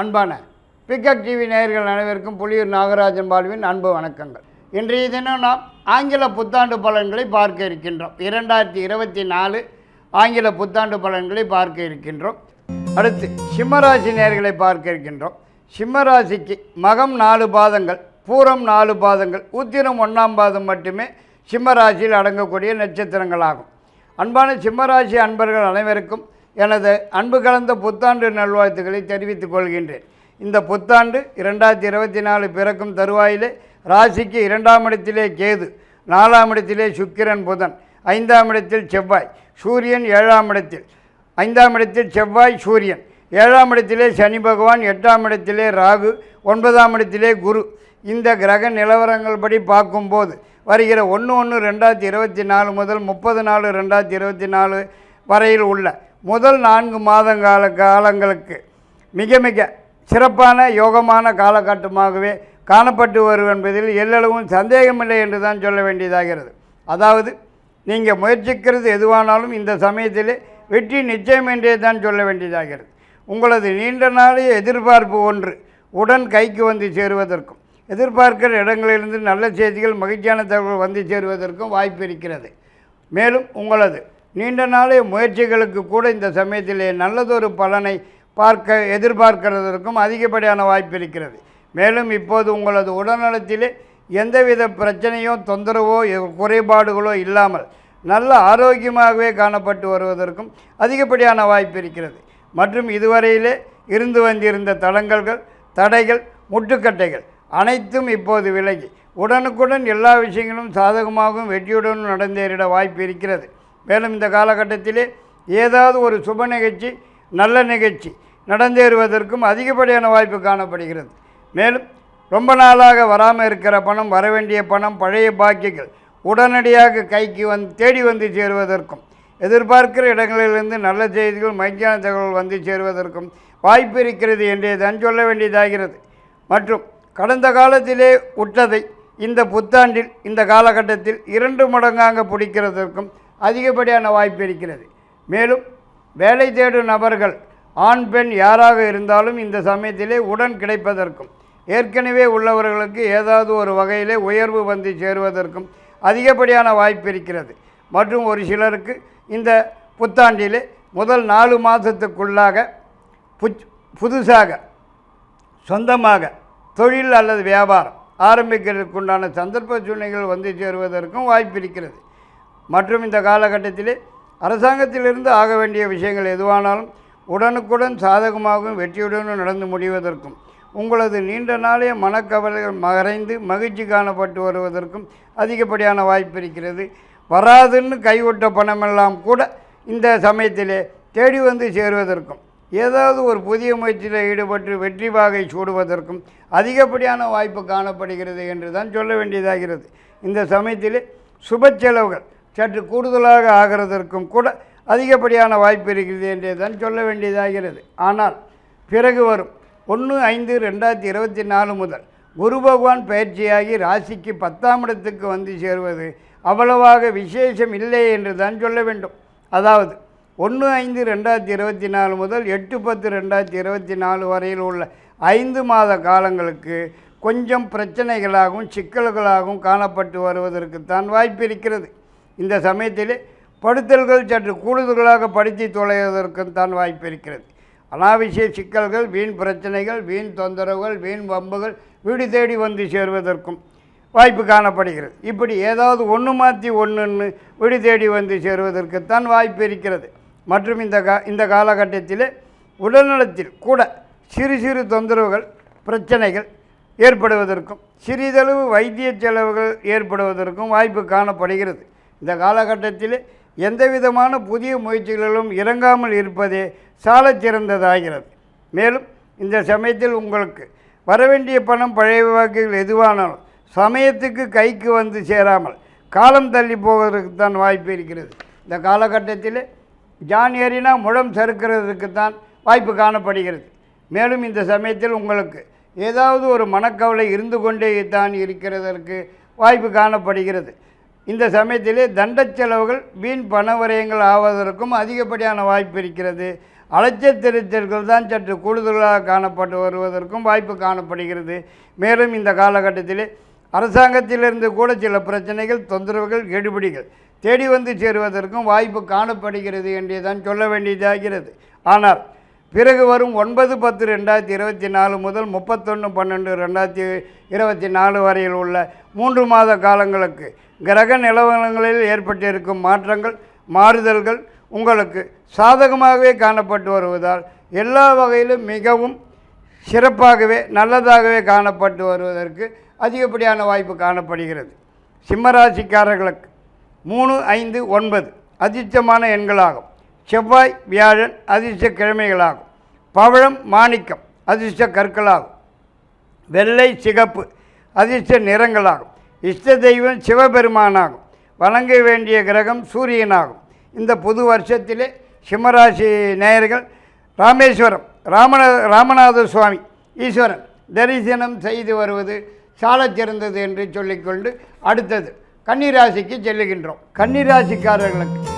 அன்பான pickup TV நேயர்கள் அனைவருக்கும் புலியூர் நாகராஜன் பாலுவின் அன்பு வணக்கங்கள். இன்றைய தினம் நாம் ஆங்கில புத்தாண்டு பலன்களை பார்க்க இருக்கின்றோம். இரண்டாயிரத்தி இருபத்தி நாலு ஆங்கில புத்தாண்டு பலன்களை பார்க்க இருக்கின்றோம். அடுத்து சிம்மராசி நேர்களை பார்க்க இருக்கின்றோம். சிம்மராசிக்கு மகம் நாலு பாதங்கள் பூரம் நாலு பாதங்கள் உத்திரம் ஒன்றாம் பாதம் மட்டுமே சிம்மராசியில் அடங்கக்கூடிய நட்சத்திரங்களாகும். அன்பான சிம்மராசி அன்பர்கள் அனைவருக்கும் எனது அன்பு கலந்த புத்தாண்டு நல்வாழ்த்துக்களை தெரிவித்துக் கொள்கின்றேன். இந்த புத்தாண்டு இரண்டாயிரத்தி இருபத்தி நாலு பிறக்கும் தருவாயிலே ராசிக்கு இரண்டாம் இடத்திலே கேது நாலாம் இடத்திலே சுக்கிரன் புதன் ஐந்தாம் இடத்தில் செவ்வாய் சூரியன் ஏழாம் இடத்தில் ஐந்தாம் இடத்தில் செவ்வாய் சூரியன் ஏழாம் இடத்திலே சனி பகவான் எட்டாம் இடத்திலே ராகு ஒன்பதாம் இடத்திலே குரு. இந்த கிரக நிலவரங்கள் படி பார்க்கும்போது வருகிற ஒன்று ஒன்று ரெண்டாயிரத்தி இருபத்தி நாலு முதல் முப்பது நாலு ரெண்டாயிரத்தி இருபத்தி நாலு வரையில் உள்ள முதல் நான்கு மாதங்கால காலங்களுக்கு மிக மிக சிறப்பான யோகமான காலகட்டமாகவே காணப்பட்டு வரும் என்பதில் எல்லளவும் சந்தேகமில்லை என்று தான் சொல்ல வேண்டியதாகிறது. அதாவது நீங்கள் முயற்சிக்கிறது எதுவானாலும் இந்த சமயத்தில் வெற்றி நிச்சயம் என்றே தான் சொல்ல வேண்டியதாகிறது. உங்களது நீண்ட நாளைய எதிர்பார்ப்பு ஒன்று உடன் கைக்கு வந்து சேருவதற்கும் எதிர்பார்க்கிற இடங்களிலிருந்து நல்ல செய்திகள் மகிழ்ச்சியான தகவல் வந்து சேருவதற்கும் வாய்ப்பு இருக்கிறது. மேலும் உங்களது நீண்ட நாளைய முயற்சிகளுக்கு கூட இந்த சமயத்திலே நல்லதொரு பலனை பார்க்க எதிர்பார்க்கிறதற்கும் அதிகப்படியான வாய்ப்பு இருக்கிறது. மேலும் இப்போது உங்களது உடல்நலத்திலே எந்தவித பிரச்சனையோ தொந்தரவோ குறைபாடுகளோ இல்லாமல் நல்ல ஆரோக்கியமாகவே காணப்பட்டு வருவதற்கும் அதிகப்படியான வாய்ப்பு இருக்கிறது. மற்றும் இதுவரையிலே இருந்து வந்திருந்த தடங்கல்கள் தடைகள் முட்டுக்கட்டைகள் அனைத்தும் இப்போது விலகி உடனுக்குடன் எல்லா விஷயங்களும் சாதகமாகவும் வெற்றியுடனும் நடந்தேறிட வாய்ப்பு இருக்கிறது. மேலும் இந்த காலகட்டத்திலே ஏதாவது ஒரு சுப நிகழ்ச்சி நல்ல நிகழ்ச்சி நடந்தேறுவதற்கும் அதிகப்படியான வாய்ப்பு காணப்படுகிறது. மேலும் ரொம்ப நாளாக வராமல் இருக்கிற பணம் வரவேண்டிய பணம் பழைய பாக்கியங்கள் உடனடியாக கைக்கு வந் தேடி வந்து சேருவதற்கும் எதிர்பார்க்கிற இடங்களிலிருந்து நல்ல செய்திகள் மகிழ்ச்சியான தகவல் வந்து சேருவதற்கும் வாய்ப்பு இருக்கிறது என்றே தான் சொல்ல வேண்டியதாகிறது. மற்றும் கடந்த காலத்திலே உட்டதை இந்த புத்தாண்டில் இந்த காலகட்டத்தில் இரண்டு மடங்காக பிடிக்கிறதற்கும் அதிகப்படியான வாய்ப்பு இருக்கிறது. மேலும் வேலை தேடும் நபர்கள் ஆண் பெண் யாராக இருந்தாலும் இந்த சமயத்திலே உடன் கிடைப்பதற்கும் ஏற்கனவே உள்ளவர்களுக்கு ஏதாவது ஒரு வகையிலே உயர்வு வந்து சேருவதற்கும் அதிகப்படியான வாய்ப்பு இருக்கிறது. மற்றும் ஒரு சிலருக்கு இந்த புத்தாண்டிலே முதல் நாலு மாதத்துக்குள்ளாக புச் புதுசாக சொந்தமாக தொழில் அல்லது வியாபாரம் ஆரம்பிக்கிறதுக்குண்டான சந்தர்ப்ப சூழ்நிலைகள் வந்து சேருவதற்கும் வாய்ப்பு இருக்கிறது. மற்றும் இந்த காலகட்டத்தில் அரசாங்கத்திலிருந்து ஆக வேண்டிய விஷயங்கள் எதுவானாலும் உடனுக்குடன் சாதகமாகவும் வெற்றியுடனும் நடந்து முடிவதற்கும் உங்களது நீண்ட நாளைய மனக்கவலைகள் மறைந்து மகிழ்ச்சி காணப்பட்டு வருவதற்கும் அதிகப்படியான வாய்ப்பு இருக்கிறது. வராதுன்னு கைவிட்ட பணமெல்லாம் கூட இந்த சமயத்திலே தேடி வந்து சேருவதற்கும் ஏதாவது ஒரு புதிய முயற்சியில் ஈடுபட்டு வெற்றி வாகை சூடுவதற்கும் அதிகப்படியான வாய்ப்பு காணப்படுகிறது என்று தான் சொல்ல வேண்டியதாகிறது. இந்த சமயத்தில் சுப செலவுகள் சற்று கூடுதலாக ஆகிறதற்கும் கூட அதிகப்படியான வாய்ப்பு இருக்கிறது என்றே தான் சொல்ல வேண்டியதாகிறது. ஆனால் பிறகு வரும். ஒன்று ஐந்து ரெண்டாயிரத்தி இருபத்தி நாலு முதல் குரு பகவான் பயிற்சியாகி ராசிக்கு பத்தாம் இடத்துக்கு வந்து சேருவது அவ்வளவாக விசேஷம் இல்லை என்று தான் சொல்ல வேண்டும். அதாவது ஒன்று ஐந்து ரெண்டாயிரத்தி இருபத்தி நாலு முதல் எட்டு பத்து ரெண்டாயிரத்தி இருபத்தி நாலு வரையில் உள்ள ஐந்து மாத காலங்களுக்கு கொஞ்சம் பிரச்சனைகளாகவும் சிக்கல்களாகவும் காணப்பட்டு வருவதற்குத்தான் வாய்ப்பு இருக்கிறது. இந்த சமயத்தில் படுத்தல்கள் சற்று கூடுதலாக படுத்தி தொலைவதற்கும் தான் வாய்ப்பு இருக்கிறது. அனாவசிய சிக்கல்கள் வீண் பிரச்சனைகள் வீண் தொந்தரவுகள் வீண் வம்புகள் வீடு தேடி வந்து சேருவதற்கும் வாய்ப்பு காணப்படுகிறது. இப்படி ஏதாவது ஒன்று மாற்றி ஒன்றுன்னு வீடு தேடி வந்து சேருவதற்குத்தான் வாய்ப்பு இருக்கிறது. மற்றும் இந்த கா இந்த காலகட்டத்தில் உடல்நலத்தில் கூட சிறு சிறு தொந்தரவுகள் பிரச்சனைகள் ஏற்படுவதற்கும் சிறிதளவு வைத்திய செலவுகள் ஏற்படுவதற்கும் வாய்ப்பு காணப்படுகிறது. இந்த காலகட்டத்தில் எந்த விதமான புதிய முயற்சிகளிலும் இறங்காமல் இருப்பதே சாலச்சிறந்ததாகிறது மேலும் இந்த சமயத்தில் உங்களுக்கு வரவேண்டிய பணம் பழைய வாக்குகள் எதுவானாலும் சமயத்துக்கு கைக்கு வந்து சேராமல் காலம் தள்ளி போவதற்கு தான் வாய்ப்பு இருக்கிறது. இந்த காலகட்டத்தில் ஜான் ஏறினா முழம் சறுக்கிறதுக்கு தான் வாய்ப்பு காணப்படுகிறது. மேலும் இந்த சமயத்தில் உங்களுக்கு ஏதாவது ஒரு மனக்கவலை இருந்து கொண்டே தான் இருக்கிறதற்கு வாய்ப்பு காணப்படுகிறது. இந்த சமயத்திலே தண்ட செலவுகள் வீண் பண விரயங்கள் ஆவதற்கும் அதிகப்படியான வாய்ப்பு இருக்கிறது. அலைச்சத்திருத்தல்கள் தான் சற்று கூடுதலாக காணப்பட்டு வருவதற்கும் வாய்ப்பு காணப்படுகிறது. மேலும் இந்த காலகட்டத்திலே அரசாங்கத்திலிருந்து கூட சில பிரச்சனைகள் தொந்தரவுகள் கெடுபிடிகள் தேடி வந்து சேருவதற்கும் வாய்ப்பு காணப்படுகிறது என்றே தான் சொல்ல வேண்டியதாகிறது. ஆனால் பிறகு வரும் ஒன்பது பத்து ரெண்டாயிரத்தி இருபத்தி நாலு முதல் முப்பத்தொன்று பன்னெண்டு ரெண்டாயிரத்தி இருபத்தி நாலு வரையில் உள்ள மூன்று மாத காலங்களுக்கு கிரக நிலவரங்களில் ஏற்பட்டிருக்கும் மாற்றங்கள் மாறுதல்கள் உங்களுக்கு சாதகமாகவே காணப்பட்டு வருவதால் எல்லா வகையிலும் மிகவும் சிறப்பாகவே நல்லதாகவே காணப்பட்டு வருவதற்கு அதிகப்படியான வாய்ப்பு காணப்படுகிறது. சிம்மராசிக்காரர்களுக்கு மூணு ஐந்து ஒன்பது அதிர்ஷ்டமான எண்களாகும். செவ்வாய் வியாழன் அதிர்ஷ்ட கிழமைகளாகும். பவழம் மாணிக்கம் அதிர்ஷ்ட கற்களாகும். வெள்ளை சிகப்பு அதிர்ஷ்ட நிறங்களாகும். இஷ்ட தெய்வம் சிவபெருமானாகும். வணங்க வேண்டிய கிரகம் சூரியனாகும். இந்த புது வருஷத்திலே சிம்மராசி நேயர்கள் ராமேஸ்வரம் ராமநா ராமநாத சுவாமி ஈஸ்வரன் தரிசனம் செய்து வருவது சாலச் சிறந்தது என்று சொல்லிக்கொண்டு அடுத்தது கன்னிராசிக்கு செல்லுகின்றோம். கன்னிராசிக்காரர்களுக்கு